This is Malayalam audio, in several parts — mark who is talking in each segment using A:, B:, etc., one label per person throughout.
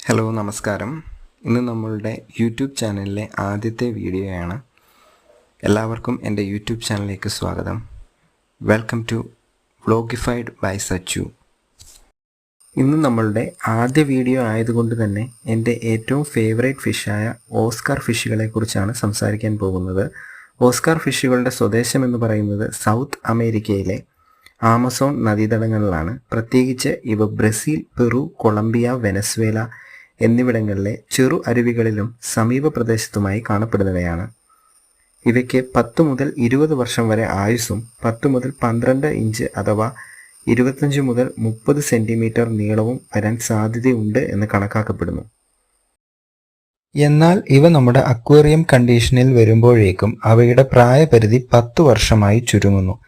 A: ഹലോ നമസ്കാരം. ഇന്ന് നമ്മളുടെ യൂട്യൂബ് ചാനലിലെ ആദ്യത്തെ വീഡിയോയാണ്. എല്ലാവർക്കും എന്റെ യൂട്യൂബ് ചാനലിലേക്ക് സ്വാഗതം. Welcome to Vlogified by Sachu ഇന്ന് നമ്മളുടെ ആദ്യ വീഡിയോ ആയതുകൊണ്ട് തന്നെ എന്റെ ഏറ്റവും ഫേവറേറ്റ് ഫിഷായ ഓസ്കാർ ഫിഷുകളെ കുറിച്ചാണ് സംസാരിക്കാൻ പോകുന്നത്. ഓസ്കാർ ഫിഷുകളുടെ സ്വദേശം എന്ന് പറയുന്നത് സൗത്ത് അമേരിക്കയിലെ ആമസോൺ നദീതടങ്ങളിലാണ്. പ്രത്യേകിച്ച് ഇവ ബ്രസീൽ പെറു കൊളംബിയ വെനസ്വേല എന്നിവിടങ്ങളിലെ ചെറു അരുവികളിലും സമീപ പ്രദേശത്തുമായി കാണപ്പെടുന്നവയാണ്. ഇവയ്ക്ക് പത്ത് മുതൽ ഇരുപത് വർഷം വരെ ആയുസ്സും പത്ത് മുതൽ പന്ത്രണ്ട് ഇഞ്ച് അഥവാ ഇരുപത്തഞ്ച് മുതൽ മുപ്പത് സെന്റിമീറ്റർ നീളവും വരാൻ സാധ്യതയുണ്ട് എന്ന് കണക്കാക്കപ്പെടുന്നു.
B: എന്നാൽ ഇവ നമ്മുടെ അക്വേറിയം കണ്ടീഷനിൽ വരുമ്പോഴേക്കും അവയുടെ പ്രായപരിധി പത്തു വർഷമായി ചുരുങ്ങുന്നു.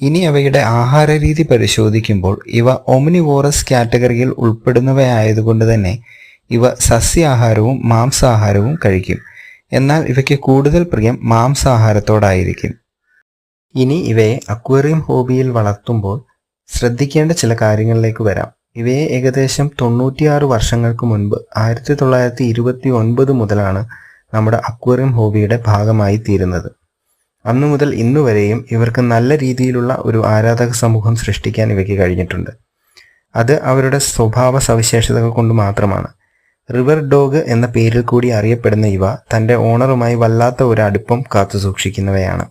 B: ഇനി അവയുടെ ആഹാരരീതി പരിശോധിക്കുമ്പോൾ ഇവ ഒമിനിവോറസ് കാറ്റഗറിയിൽ ഉൾപ്പെടുന്നവയായതുകൊണ്ട് തന്നെ ഇവ സസ്യാഹാരവും മാംസാഹാരവും കഴിക്കും. എന്നാൽ ഇവയ്ക്ക് കൂടുതൽ പ്രിയം മാംസാഹാരത്തോടായിരിക്കും.
A: ഇനി ഇവയെ അക്വേറിയം ഹോബിയിൽ വളർത്തുമ്പോൾ ശ്രദ്ധിക്കേണ്ട ചില കാര്യങ്ങളിലേക്ക് വരാം. ഇവയെ ഏകദേശം തൊണ്ണൂറ്റിയാറ് വർഷങ്ങൾക്ക് മുൻപ് ആയിരത്തി തൊള്ളായിരത്തി ഇരുപത്തി ഒൻപത് മുതലാണ് നമ്മുടെ അക്വേറിയം ഹോബിയുടെ ഭാഗമായി തീരുന്നത്. അന്നു മുതൽ ഇന്നു വരെയും ഇവർക്ക് നല്ല രീതിയിലുള്ള ഒരു ആരാധക സമൂഹം സൃഷ്ടിക്കാൻ ഇവയ്ക്ക് കഴിഞ്ഞിട്ടുണ്ട്. അത് അവരുടെ സ്വഭാവ സവിശേഷതകൾ കൊണ്ട് മാത്രമാണ്. റിവർ ഡോഗ് എന്ന പേരിൽ കൂടി അറിയപ്പെടുന്ന ഇവ തന്റെ ഓണറുമായി വല്ലാത്ത ഒരു അടുപ്പം കാത്തു സൂക്ഷിക്കുന്നവയാണ്.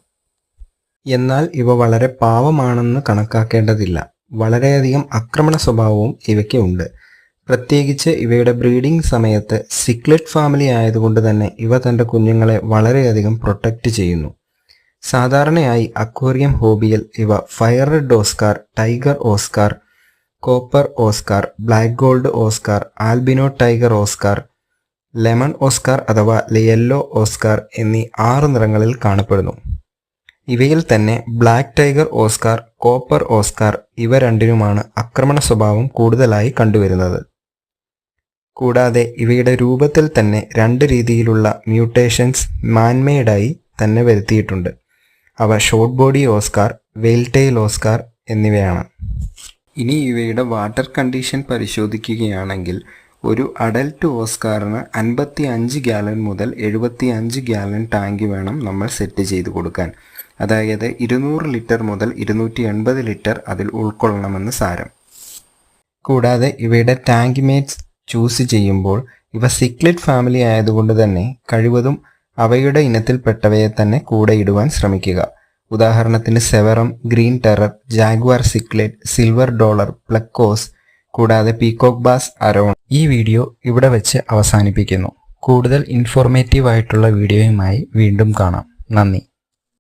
B: എന്നാൽ ഇവ വളരെ പാവമാണെന്ന് കണക്കാക്കേണ്ടതില്ല. വളരെയധികം ആക്രമണ സ്വഭാവവും ഇവയ്ക്ക് ഉണ്ട്. പ്രത്യേകിച്ച് ഇവയുടെ ബ്രീഡിംഗ് സമയത്ത് സിക്ലെറ്റ് ഫാമിലി ആയതുകൊണ്ട് തന്നെ ഇവ തന്റെ കുഞ്ഞുങ്ങളെ വളരെയധികം പ്രൊട്ടക്റ്റ് ചെയ്യുന്നു. സാധാരണയായി അക്വേറിയം ഹോബിയിൽ ഇവ fire red oscar tiger oscar copper oscar black gold oscar albino tiger oscar lemon oscar അഥവാ യെല്ലോ ഓസ്കാർ എന്നീ ആറ് നിറങ്ങളിൽ കാണപ്പെടുന്നു. ഇവയിൽ തന്നെ black tiger oscar copper oscar ഇവ രണ്ടിനുമാണ് ആക്രമണ സ്വഭാവം കൂടുതലായി കണ്ടുവരുന്നത്. കൂടാതെ ഇവയുടെ രൂപത്തിൽ തന്നെ രണ്ട് രീതിയിലുള്ള മ്യൂട്ടേഷൻസ് മാൻമെയ്ഡായി തന്നെ വരുത്തിയിട്ടുണ്ട്. അവ short body oscar veiltail oscar എന്നിവയാണ്.
A: ഇനി ഇവയുടെ വാട്ടർ കണ്ടീഷൻ പരിശോധിക്കുകയാണെങ്കിൽ ഒരു അഡൽട്ട് ഓസ്കാറിന് അൻപത്തി അഞ്ച് ഗാലൻ മുതൽ എഴുപത്തി അഞ്ച് ഗാലൻ ടാങ്ക് വേണം നമ്മൾ സെറ്റ് ചെയ്ത് കൊടുക്കാൻ. അതായത് ഇരുന്നൂറ് ലിറ്റർ മുതൽ ഇരുന്നൂറ്റി എൺപത് ലിറ്റർ അതിൽ ഉൾക്കൊള്ളണമെന്ന് സാരം.
B: കൂടാതെ ഇവയുടെ ടാങ്ക് മേറ്റ്സ് ചൂസ് ചെയ്യുമ്പോൾ ഇവ സിക്ലിറ്റ് ഫാമിലി ആയതുകൊണ്ട് തന്നെ കഴിവതും അവയുടെ ഇനത്തിൽപ്പെട്ടവയെ തന്നെ കൂടെ ഇടുവാൻ ശ്രമിക്കുക. ഉദാഹരണത്തിന് severum green terror jaguar cichlid silver dollar plecos കൂടാതെ പീകോക്ക് ബാസ് അരോൺ. ഈ വീഡിയോ ഇവിടെ വെച്ച് അവസാനിപ്പിക്കുന്നു. കൂടുതൽ ഇൻഫോർമേറ്റീവ് ആയിട്ടുള്ള വീഡിയോയുമായി വീണ്ടും കാണാം. നന്ദി.